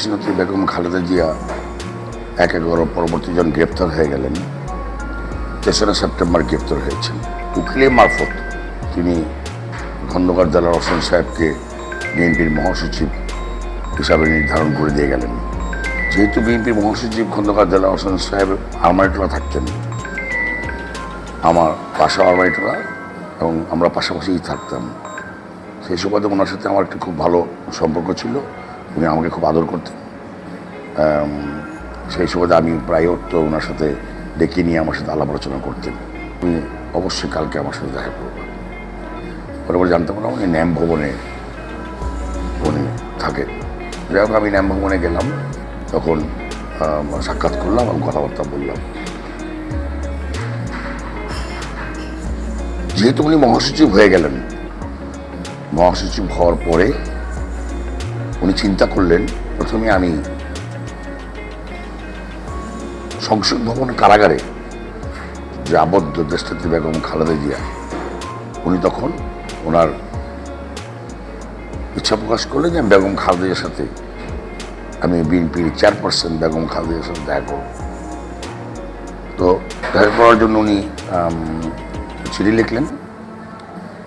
দেশনেত্রী বেগম খালেদা জিয়া এক এগারো পরবর্তী জন গ্রেপ্তার হয়ে গেলেন। তেসরা সেপ্টেম্বর গ্রেপ্তার হয়েছেন। উকিলের মারফত তিনি খন্দকার জেলার হোসেন সাহেবকে বিএনপির মহাসচিব হিসাবে নির্ধারণ করে দিয়ে গেলেন। যেহেতু বিএনপির মহাসচিব খন্দকার জেলা হোসেন সাহেব আলমারিটোলা থাকতেন, আমার পাশা আলমারিটোলা এবং আমরা পাশাপাশিই থাকতাম। সেই সুবাদে ওনার সাথে আমার একটি খুব ভালো সম্পর্ক ছিল। উনি আমাকে খুব আদর করতেন। সেই সুবাদে আমি প্রায়ই তো ওনার সাথে ডেকে নিয়ে আমার সাথে আলাপ আলোচনা করতেন। উনি অবশ্যই কালকে আমার সাথে দেখা করবেন। পরে জানতে পারলাম উনি ন্যাম ভবনে উনি থাকেন যাই হোক, আমি ন্যাম ভবনে গেলাম। তখন সাক্ষাৎ করলাম এবং কথাবার্তা বললাম। যেহেতু উনি মহাসচিব হয়ে গেলেন, মহাসচিব হওয়ার পরে উনি চিন্তা করলেন, প্রথমে আমি সংসদ ভবন কারাগারে যে আবদ্ধ দেশটাতে বেগম খালেদা জিয়া। উনি তখন ওনার ইচ্ছা প্রকাশ করলেন যে বেগম খালেদা সাথে আমি বিএনপির চেয়ারপারসন বেগম খালেদা সাথে দেখা করব। তো দেখা করার জন্য উনি চিঠি লিখলেন।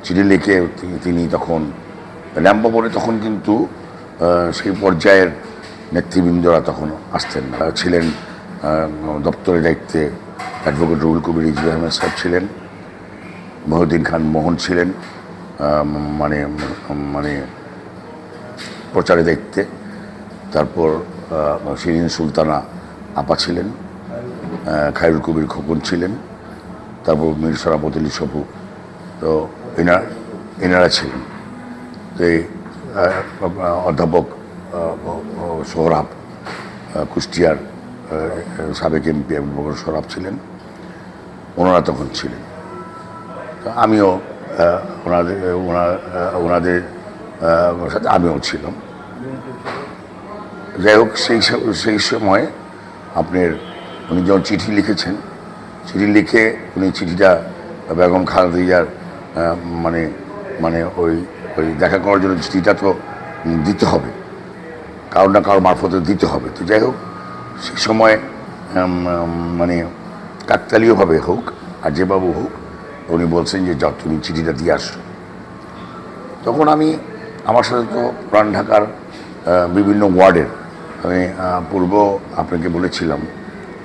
চিঠি লিখে তিনি- তখন ল্যাম্বাবরে তখন কিন্তু সেই পর্যায়ের নেতৃবৃন্দরা তখন আসতেন না। ছিলেন আহ, দপ্তরের দায়িত্বে অ্যাডভোকেট রুহুল কবির ইজবি আহমেদ সাহেব ছিলেন মহিউদ্দিন খান মোহন ছিলেন মানে মানে প্রচারে দায়িত্বে। তারপর শিরিন সুলতানা আপা ছিলেন খায়রুল কবির খোকন ছিলেন তারপর মীর সরাবত আলী সবু। তো এনারা এনারা ছিলেন। তো এই অধ্যাপক সোহরাব কুষ্টিয়ার সাবেক এমপি অধ্যাপক সোহরাব ছিলেন। ওনারা তখন ছিলেন। আমিও ওনাদের ওনাদের সাথে আমিও ছিলাম। যাই হোক, সেই সেই সময় আপনার উনি যখন চিঠি লিখেছেন, চিঠি লিখে উনি চিঠিটা বেগম খালেদা জিয়ার মানে মানে ওই ওই দেখা করার জন্য চিঠিটা তো দিতে হবে। কারও না কারও মারফতে দিতে হবে। তো যাই হোক, সেই সময় মানে কাকতালীয়ভাবে হোক আর যেভাবে হোক, উনি বলছেন যে, যাও, তুমি চিঠিটা দিয়ে আসো। তখন আমি, আমার সাথে তো প্রাণ ঢাকার বিভিন্ন ওয়ার্ডের আমি পূর্ব আপনাকে বলেছিলাম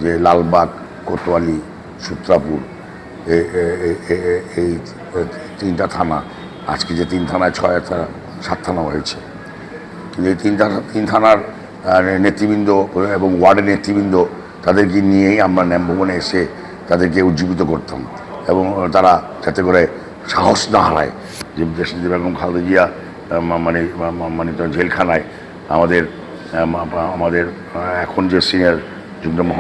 যে, লালবাগ, কোতোয়ালি, সূত্রাপুর এই তিনটা থানা আজকে যে তিন থানায় ছয় সাত থানা হয়েছে। কিন্তু এই তিন থানা তিন থানার নেতৃবৃন্দ এবং ওয়ার্ডের নেতৃবৃন্দ তাদেরকে নিয়েই আমরা ন্যামভবনে এসে তাদেরকে উজ্জীবিত করতাম এবং তারা যাতে করে সাহস না হারায়। যে দেশনীতি বেগম খালেদা জিয়া মানে মানে জেলখানায় আমাদের আমাদের এখন যে সিনিয়র যুগ্ম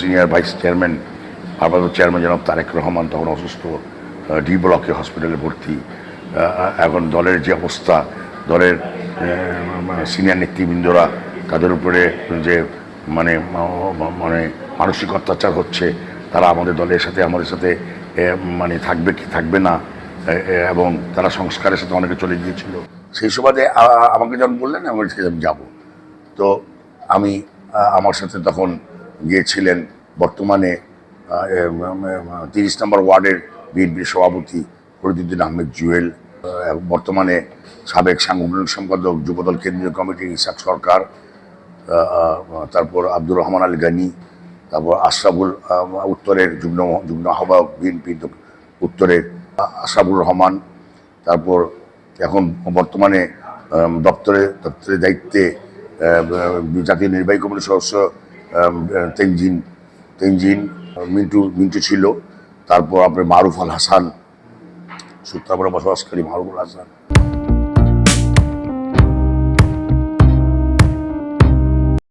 সিনিয়র ভাইস চেয়ারম্যান, ভারপ্রাপ্ত চেয়ারম্যান জনাব তারেক রহমান তখন অসুস্থ ডি ব্লকে হসপিটালে ভর্তি। এখন দলের যে অবস্থা, দলের সিনিয়র নেতৃবৃন্দরা, তাদের উপরে যে মানে মানে মানসিক অত্যাচার হচ্ছে, তারা আমাদের দলের সাথে, আমাদের সাথে মানে থাকবে কি থাকবে না এবং তারা সংস্কারের সাথে অনেকে চলে গিয়েছিল। সেই সুবাদে আমাকে যখন বললেন, আমি আমি যাব। তো আমি আমার সাথে তখন গিয়েছিলেন বর্তমানে তিরিশ নম্বর ওয়ার্ডের বিএনপির সভাপতি ফরিদুদ্দিন আহমেদ জুয়েল বর্তমানে সাবেক সাংগঠনিক সম্পাদক যুবদল কেন্দ্রীয় কমিটির ইসাক সরকার তারপর আব্দুর রহমান আল গানি, তারপর আশরাফুল উত্তরের যুগ্ম যুগ্ম আহ্বায়ক বিএনপি উত্তরের আশরাফুর রহমান, তারপর এখন বর্তমানে দপ্তরে, দপ্তরের দায়িত্বে জাতীয় নির্বাহী কমিটির সদস্য তেঞ্জিন তেনজিন মিন্টু মিন্টু ছিল। তারপর আপনার মারুফ আল হাসান সূত্রাপুরে বসবাসকারী মারুফ আল হাসান।